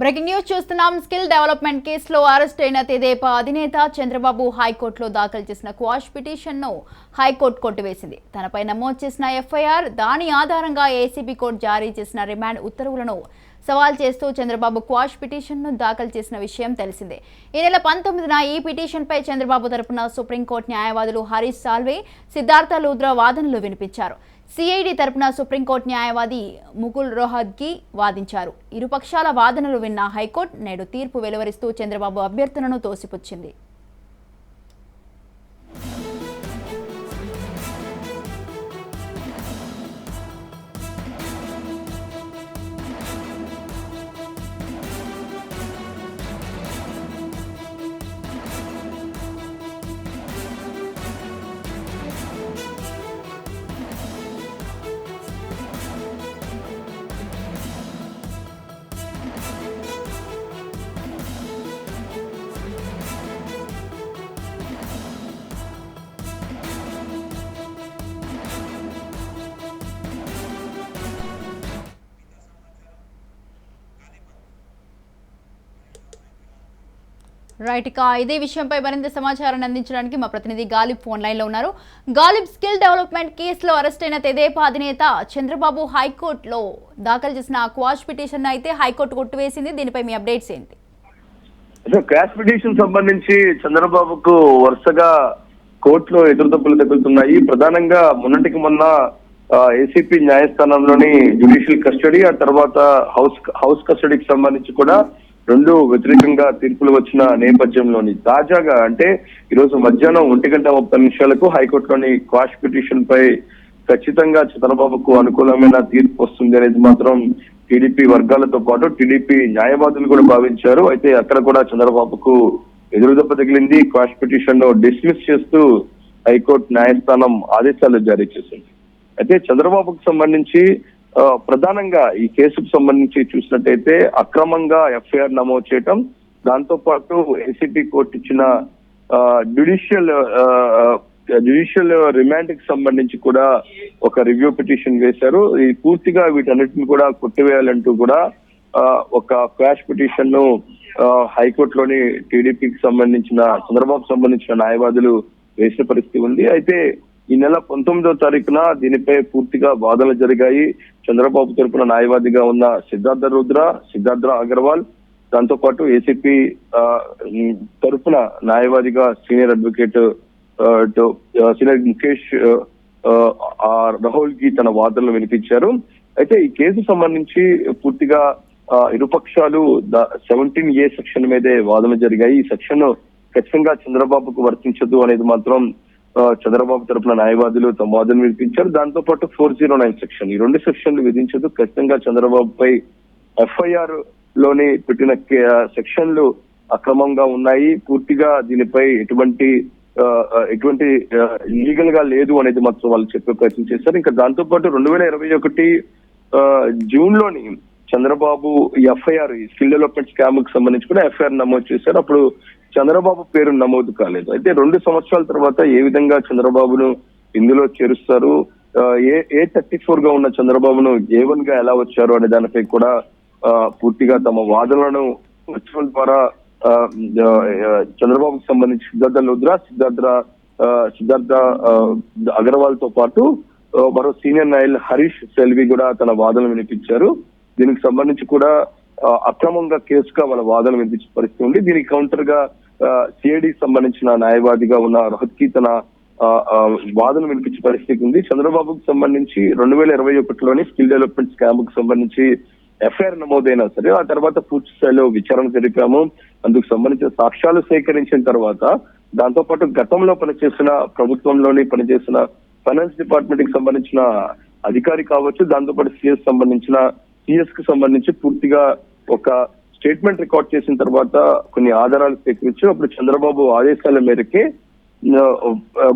Breaking news చూస్తున్నాం. Skill development కేసులో arrest అయిన తెదేపా అధినేత చంద్రబాబు హైకోర్టులో దాఖలు చేసిన క్వాష్ పిటిషన్ను హైకోర్టు కొట్టివేసింది. తనపై నమోదు చేసిన ఎఫ్ఐఆర్ దాని ఆధారంగా ఏసీబీ కోర్టు జారీ చేసిన రిమాండ్ ఉత్తర్వులను సవాల్ చేస్తూ చంద్రబాబు క్వాష్ పిటిషన్ను దాఖలు చేసిన విషయం తెలిసిందే. ఈ నెల పంతొమ్మిదిన ఈ పిటిషన్పై చంద్రబాబు తరపున సుప్రీంకోర్టు న్యాయవాదులు హరీష్ సాల్వే సిద్ధార్థ లూద్రా వాదనలు వినిపించారు. సిఐడి తరపున సుప్రీంకోర్టు న్యాయవాది ముకుల్ రోహద్కి వాదించారు. ఇరుపక్షాల వాదనలు విన్న హైకోర్టు నేడు తీర్పు వెలువరిస్తూ చంద్రబాబు అభ్యర్థనను తోసిపుచ్చింది. రైట్ ఇక ఇదే విషయంపై మరింత సమాచారాన్ని అందించడానికి మా ప్రతినిధి గాలిబ్ ఫోన్ లైన్లో ఉన్నారు. గాలిబ్ స్కిల్ డెవలప్మెంట్ కేసులో అరెస్ట్ అయిన తెదేపా అధినేత చంద్రబాబు హైకోర్టులో దాఖలు చేసిన క్వాష్ పిటిషన్ అయితే హైకోర్టు కొట్టువేసింది. దీనిపై మీ అప్డేట్స్ ఏంటి? క్వాష్ పిటిషన్ సంబంధించి చంద్రబాబుకు వరుసగా కోర్టులో ఎదురుదెబ్బలు తగులుతున్నాయి. ప్రధానంగా మొన్నటికి మొన్న ఏసీపీ న్యాయస్థానంలోని జ్యుడిషియల్ కస్టడీ ఆ తర్వాత హౌస్ హౌస్ కస్టడీకి సంబంధించి కూడా రెండు వ్యతిరేకంగా తీర్పులు వచ్చిన నేపథ్యంలోని తాజాగా అంటే ఈరోజు మధ్యాహ్నం ఒంటి గంట ముప్పై నిమిషాలకు హైకోర్టులోని క్వాష్ పిటిషన్ పై ఖచ్చితంగా చంద్రబాబుకు అనుకూలమైన తీర్పు వస్తుంది అనేది మాత్రం టీడీపీ వర్గాలతో పాటు టీడీపీ న్యాయవాదులు కూడా భావించారు. అయితే అక్కడ కూడా చంద్రబాబుకు ఎదురుదెబ్బ తగిలింది. క్వాష్ పిటిషన్ను డిస్మిస్ చేస్తూ హైకోర్టు న్యాయస్థానం ఆదేశాలు జారీ చేసింది. అయితే చంద్రబాబుకు సంబంధించి ప్రధానంగా ఈ కేసుకు సంబంధించి చూసినట్టయితే అక్రమంగా ఎఫ్ఐఆర్ నమోదు చేయటం దాంతో పాటు ఏసీపీ కోర్టు ఇచ్చిన జ్యుడిషియల్ జ్యుడిషియల్ రిమాండ్కి సంబంధించి కూడా ఒక రివ్యూ పిటిషన్ వేశారు. ఈ పూర్తిగా వీటన్నిటిని కూడా కొట్టివేయాలంటూ కూడా ఒక క్వాష్ పిటిషన్ను ఆ, హైకోర్టులోని టీడీపీకి సంబంధించిన చంద్రబాబు సంబంధించిన న్యాయవాదులు వేసిన పరిస్థితి ఉంది. అయితే ఈ నెల పంతొమ్మిదో తారీఖున దీనిపై పూర్తిగా వాదనలు జరిగాయి. చంద్రబాబు తరపున న్యాయవాదిగా ఉన్న సిద్ధార్థ రుద్ర సిద్ధార్థ అగర్వాల్ దాంతో పాటు ఏసీపీ తరపున న్యాయవాదిగా సీనియర్ అడ్వకేట్ సీనియర్ ముఖేష్ రాహుల్కి తన వాదనలు వినిపించారు. అయితే ఈ కేసు సంబంధించి పూర్తిగా ఇరుపక్షాలు సెవెంటీన్ ఏ సెక్షన్ మీదే వాదనలు జరిగాయి. ఈ సెక్షన్ ఖచ్చితంగా చంద్రబాబుకు వర్తించదు అనేది మాత్రం చంద్రబాబు తరపున న్యాయవాదులు తమ వాదన వినిపించారు. దాంతో పాటు ఫోర్ జీరో నైన్ సెక్షన్. ఈ రెండు సెక్షన్లు విధించదు. ఖచ్చితంగా చంద్రబాబుపై ఎఫ్ఐఆర్లోని పెట్టిన సెక్షన్లు అక్రమంగా ఉన్నాయి. పూర్తిగా దీనిపై ఎటువంటి ఆ, ఎటువంటి లీగల్గా లేదు అనేది మాత్రం వాళ్ళు చెప్పే ప్రయత్నం చేశారు. ఇంకా దాంతో పాటు రెండు వేల ఇరవై ఒకటి జూన్లోని చంద్రబాబు ఈ ఎఫ్ఐఆర్ స్కిల్ డెవలప్మెంట్ స్కామ్కు సంబంధించి కూడా ఎఫ్ఐఆర్ నమోదు చేశారు. అప్పుడు చంద్రబాబు పేరు నమోదు కాలేదు. అయితే రెండు సంవత్సరాల తర్వాత ఏ విధంగా చంద్రబాబును ఇందులో చేరుస్తారు? ఆ, ఏ ఏ థర్టీ ఫోర్గా ఉన్న చంద్రబాబును ఏ వన్గా ఎలా వచ్చారు అనే దానిపై కూడా ఆ, పూర్తిగా తమ వాదనలను వర్చువల్ ద్వారా చంద్రబాబుకు సంబంధించి సిద్ధార్థ లుద్రా సిద్ధార్థ ఆ, సిద్ధార్థ అగర్వాల్తో పాటు మరో సీనియర్ నాయల్ హరీష్ సెల్వి కూడా తన వాదనలు వినిపించారు. దీనికి సంబంధించి కూడా అక్రమంగా కేసుగా వాళ్ళ వాదనలు వినిపించే పరిస్థితి ఉంది. దీనికి కౌంటర్గా సిఐడికి సంబంధించిన న్యాయవాదిగా ఉన్న రోహత్ తన ఆ, వాదన వినిపించే పరిస్థితి ఉంది. చంద్రబాబుకు సంబంధించి రెండు వేల ఇరవై ఒకటిలోని స్కిల్ డెవలప్మెంట్ స్కామ్కు సంబంధించి ఎఫ్ఐఆర్ నమోదైనా సరే ఆ తర్వాత పూర్తి స్థాయిలో విచారణ జరిపాము. అందుకు సంబంధించిన సాక్ష్యాలు సేకరించిన తర్వాత దాంతో పాటు గతంలో పనిచేసిన ప్రభుత్వంలోని పనిచేసిన ఫైనాన్స్ డిపార్ట్మెంట్కి సంబంధించిన అధికారి కావచ్చు దాంతో పాటు సిఎస్ సంబంధించిన సిఎస్కి సంబంధించి పూర్తిగా ఒక స్టేట్మెంట్ రికార్డ్ చేసిన తర్వాత కొన్ని ఆధారాలు సేకరించి అప్పుడు చంద్రబాబు ఆదేశాల మేరకే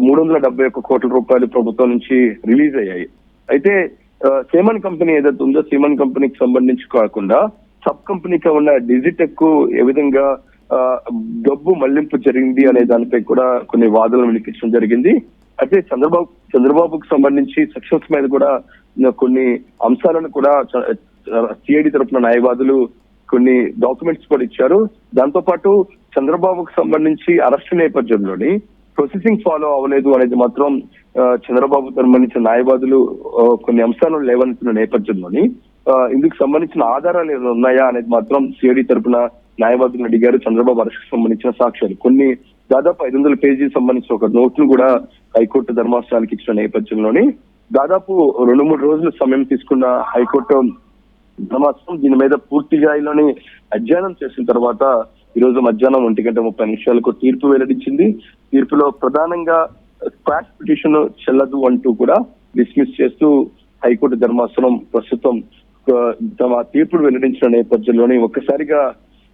మూడు వందల డెబ్బై ఒక్క కోట్ల రూపాయలు ప్రభుత్వం నుంచి రిలీజ్ అయ్యాయి. అయితే ఆ, సేమన్ కంపెనీ ఏదైతే ఉందో సేమన్ కంపెనీకి సంబంధించి కాకుండా సబ్ కంపెనీకి ఉన్న డిజిటెక్ ఏ విధంగా డబ్బు మళ్ళింపు జరిగింది అనే దానిపై కూడా కొన్ని వాదనలు వినిపించడం జరిగింది. అయితే చంద్రబాబు చంద్రబాబుకు సంబంధించి సెక్షన్స్ మీద కూడా కొన్ని అంశాలను కూడా సిఐడి తరపున న్యాయవాదులు కొన్ని డాక్యుమెంట్స్ కూడా ఇచ్చారు. దాంతో పాటు చంద్రబాబుకు సంబంధించి అరెస్ట్ నేపథ్యంలోని ప్రొసెసింగ్ ఫాలో అవ్వలేదు అనేది మాత్రం ఆ, చంద్రబాబు సంబంధించిన న్యాయవాదులు కొన్ని అంశాలను లేవనెత్తిన నేపథ్యంలోని ఇందుకు సంబంధించిన ఆధారాలు ఏమైనా ఉన్నాయా అనేది మాత్రం సిఐడి తరపున న్యాయవాదులు అడిగారు. చంద్రబాబు అరెస్ట్ సంబంధించిన సాక్ష్యాలు. కొన్ని దాదాపు ఐదు వందల పేజీ సంబంధించిన ఒక నోట్ను కూడా హైకోర్టు ధర్మాసనానికి ఇచ్చిన నేపథ్యంలోని దాదాపు రెండు మూడు రోజులు సమయం తీసుకున్న హైకోర్టు ధర్మాసనం దీని మీద పూర్తి స్థాయిలోని అధ్యయనం చేసిన తర్వాత ఈ రోజు మధ్యాహ్నం ఒంటి గంట ముప్పై నిమిషాలకు తీర్పు వెల్లడించింది. తీర్పులో ప్రధానంగా క్వాష్ పిటిషన్ చెల్లదు అంటూ కూడా డిస్మిస్ చేస్తూ హైకోర్టు ధర్మాసనం ప్రస్తుతం తమ తీర్పును వెల్లడించిన నేపథ్యంలోనే ఒక్కసారిగా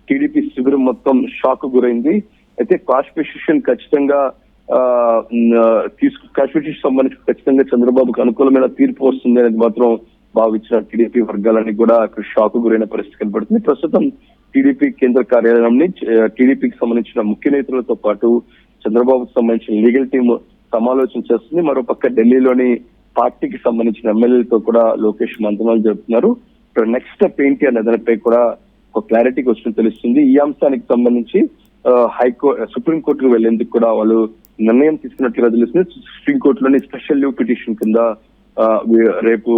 టీడీపీ శిబిరం మొత్తం షాక్ గురైంది. అయితే క్వాష్ పిటిషన్ ఖచ్చితంగా ఆ, తీసుకు క్వాష్ పిటిషన్ సంబంధించి ఖచ్చితంగా చంద్రబాబుకు అనుకూలమైన తీర్పు వస్తుంది అనేది మాత్రం భావించిన టీడీపీ వర్గాలన్నీ కూడా అక్కడ షాక్ గురైన పరిస్థితి కనబడుతుంది ప్రస్తుతం టీడీపీ కేంద్ర కార్యాలయాన్ని టీడీపీకి సంబంధించిన ముఖ్య నేతలతో పాటు చంద్రబాబుకు సంబంధించిన లీగల్ టీం సమాలోచన చేస్తుంది. మరోపక్క ఢిల్లీలోని పార్టీకి సంబంధించిన ఎమ్మెల్యేలతో కూడా లోకేష్ మంతనాలు జరుపుతున్నారు. నెక్స్ట్ స్టెప్ ఏంటి అనే దానిపై కూడా ఒక క్లారిటీకి వచ్చినట్టు తెలుస్తుంది. ఈ అంశానికి సంబంధించి హైకోర్టు సుప్రీంకోర్టుకు వెళ్ళేందుకు కూడా వాళ్ళు నిర్ణయం తీసుకున్నట్లుగా తెలుస్తుంది. సుప్రీంకోర్టులోని స్పెషల్ లీవ్ పిటిషన్ కింద రేపు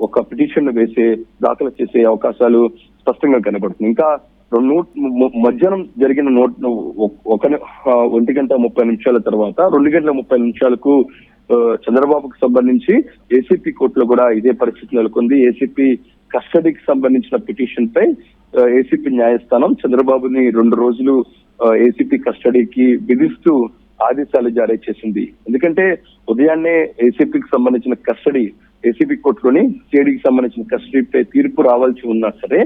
ఒక పిటిషన్ వేసే దాఖలు చేసే అవకాశాలు స్పష్టంగా కనబడుతుంది. ఇంకా రెండు మధ్యాహ్నం జరిగిన నోట్ ఒక- ఒంటి గంట ముప్పై నిమిషాల తర్వాత రెండు గంటల ముప్పై నిమిషాలకు చంద్రబాబుకు సంబంధించి ఏసీపీ కోర్టులో కూడా ఇదే పరిస్థితి నెలకొంది. ఏసీపీ కస్టడీకి సంబంధించిన పిటిషన్ పై ఏసీపీ న్యాయస్థానం చంద్రబాబుని రెండు రోజులు ఏసీపీ కస్టడీకి విధిస్తూ ఆదేశాలు జారీ చేసింది. ఎందుకంటే ఉదయాన్నే ఏసీపీకి సంబంధించిన కస్టడీ ఏసీపీ కోర్టులోని సిఐడికి సంబంధించిన కస్టడీపై తీర్పు రావాల్సి ఉన్నా సరే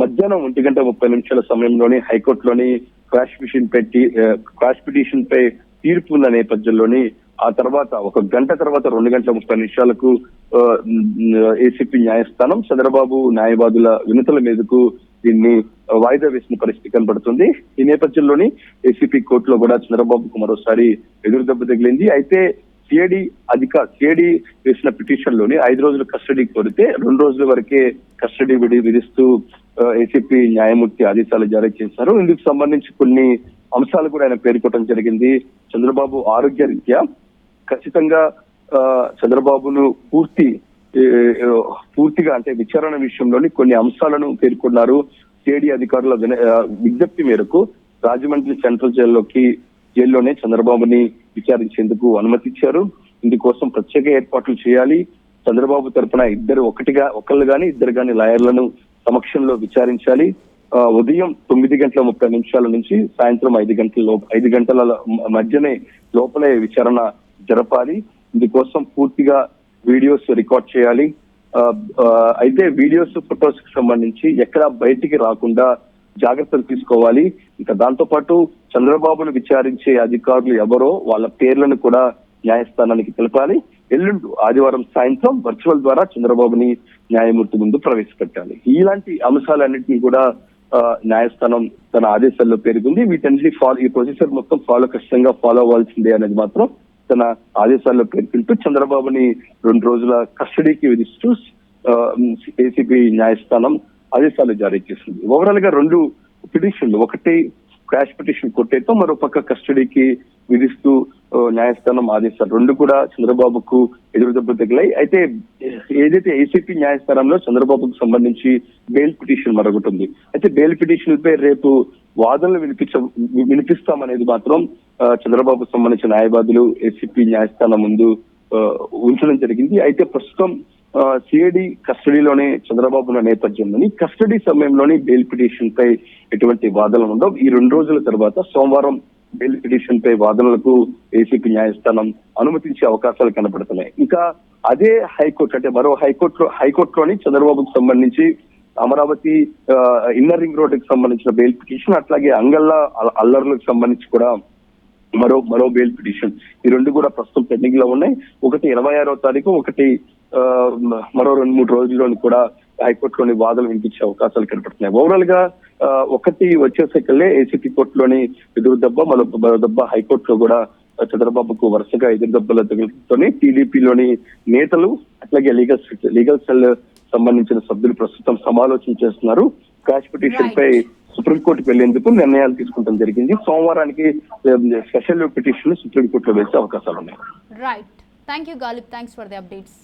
మధ్యాహ్నం ఒంటి గంట ముప్పై నిమిషాల సమయంలోని హైకోర్టులోని క్రాష్ పిటిషన్ పెట్టి క్రాష్ పిటిషన్ పై తీర్పు ఉన్న నేపథ్యంలోని ఆ తర్వాత ఒక గంట తర్వాత రెండు గంటల ముప్పై నిమిషాలకు ఏసీపీ న్యాయస్థానం చంద్రబాబు న్యాయవాదుల వినతుల మీదకు దీన్ని వాయిదా వేసిన పరిస్థితి కనబడుతుంది. ఈ నేపథ్యంలోని ఏసీపీ కోర్టులో కూడా చంద్రబాబుకు మరోసారి ఎదురు దెబ్బ తగిలింది. అయితే సిఐడి అధిక సిఐడి వేసిన పిటిషన్లోని ఐదు రోజుల కస్టడీ కోరితే రెండు రోజుల వరకే కస్టడీ విడి విధిస్తూ ఏసీపీ న్యాయమూర్తి ఆదేశాలు జారీ చేశారు. ఇందుకు సంబంధించి కొన్ని అంశాలు కూడా ఆయన పేర్కొనడం జరిగింది. చంద్రబాబు ఆరోగ్య రీత్యా ఖచ్చితంగా ఆ, చంద్రబాబును పూర్తి పూర్తిగా అంటే విచారణ విషయంలోని కొన్ని అంశాలను పేర్కొన్నారు. సిఐడి అధికారుల విన- విజ్ఞప్తి మేరకు రాజమండ్రి సెంట్రల్ జైల్లోకి జైల్లోనే చంద్రబాబుని విచారించేందుకు అనుమతిచ్చారు. ఇందుకోసం ప్రత్యేక ఏర్పాట్లు చేయాలి. చంద్రబాబు తరపున ఇద్దరు ఒకటిగా ఒకళ్ళు గాని ఇద్దరు గాని లాయర్లను సమక్షంలో విచారించాలి. ఉదయం తొమ్మిది గంటల ముప్పై నిమిషాల నుంచి సాయంత్రం ఐదు గంటల ఐదు గంటల మధ్యనే లోపలే విచారణ జరపాలి. ఇందుకోసం పూర్తిగా వీడియోస్ రికార్డ్ చేయాలి. ఆ, అయితే వీడియోస్ ఫొటోస్కి సంబంధించి ఎక్కడ బయటికి రాకుండా జాగ్రత్తలు తీసుకోవాలి. ఇంకా దాంతో పాటు చంద్రబాబును విచారించే అధికారులు ఎవరో వాళ్ళ పేర్లను కూడా న్యాయస్థానానికి తెలపాలి. ఎల్లుండు ఆదివారం సాయంత్రం వర్చువల్ ద్వారా చంద్రబాబుని న్యాయమూర్తి ముందు ప్రవేశపెట్టాలి. ఇలాంటి అంశాలన్నింటినీ కూడా న్యాయస్థానం తన ఆదేశాల్లో పేర్కొంది. వీటన్నిటి ఫాలో ఈ ప్రొసీజర్ మొత్తం ఫాలో ఖచ్చితంగా ఫాలో అవ్వాల్సిందే అనేది మాత్రం తన ఆదేశాల్లో పేర్కొంటూ చంద్రబాబుని రెండు రోజుల కస్టడీకి విధిస్తూ ఏసీబీ న్యాయస్థానం ఆదేశాలు జారీ చేసింది. ఓవరాల్గా రెండు పిటిషన్లు ఒకటి క్రాష్ పిటిషన్ కొట్టేతో మరో పక్క కస్టడీకి విధిస్తూ న్యాయస్థానం ఆదేశాలు. రెండు కూడా చంద్రబాబుకు ఎదురుదెబ్బ తగిలాయి. అయితే ఏదైతే ఏసీపీ న్యాయస్థానంలో చంద్రబాబుకు సంబంధించి బెయిల్ పిటిషన్ మరొకటి ఉంది. అయితే బెయిల్ పిటిషన్ పై రేపు వాదనలు వినిపించ వినిపిస్తామనేది మాత్రం ఆ, సంబంధించిన న్యాయవాదులు ఏసీపీ న్యాయస్థానం ముందు ఉంచడం జరిగింది. అయితే ప్రస్తుతం సిఐడి కస్టడీలోనే చంద్రబాబు ఉన్న నేపథ్యంలోని కస్టడీ సమయంలోని బెయిల్ పిటిషన్ పై ఎటువంటి వాదనలు ఉండవు. ఈ రెండు రోజుల తర్వాత సోమవారం బెయిల్ పిటిషన్ పై వాదనలకు ఏసీపీ న్యాయస్థానం అనుమతించే అవకాశాలు కనపడుతున్నాయి. ఇంకా అదే హైకోర్టు అంటే మరో హైకోర్టు హైకోర్టులోని చంద్రబాబుకు సంబంధించి అమరావతి ఆ, ఇన్నర్ రింగ్ రోడ్డుకి సంబంధించిన బెయిల్ పిటిషన్ అట్లాగే అంగళ్ళ అల్లర్లకు సంబంధించి కూడా మరో మరో బెయిల్ పిటిషన్ ఈ రెండు కూడా ప్రస్తుతం పెండింగ్లో ఉన్నాయి. ఒకటి ఇరవై ఆరో తారీఖు ఒకటి ఆ, మరో రెండు మూడు రోజుల్లోని కూడా హైకోర్టులోని వాదనలు వినిపించే అవకాశాలు కనపడుతున్నాయి. ఓవరాల్గా ఒకటి వచ్చేసరికల్లే ఏసీపీ కోర్టులోని ఎదురు దెబ్బ మరో మరో దెబ్బ హైకోర్టులో కూడా చంద్రబాబుకు వరుసగా ఎదురు దెబ్బలు తగులుతోని టీడీపీలోని నేతలు అట్లాగే లీగల్ లీగల్ సెల్ సంబంధించిన సభ్యులు ప్రస్తుతం సమాలోచన చేస్తున్నారు. క్యాష్ పిటిషన్ పై సుప్రీంకోర్టుకు వెళ్ళేందుకు నిర్ణయాలు తీసుకుంటాం జరిగింది. సోమవారానికి స్పెషల్ పిటిషన్ సుప్రీంకోర్టులో వేసే అవకాశాలు ఉన్నాయి. Right thank you Ghalib thanks for the updates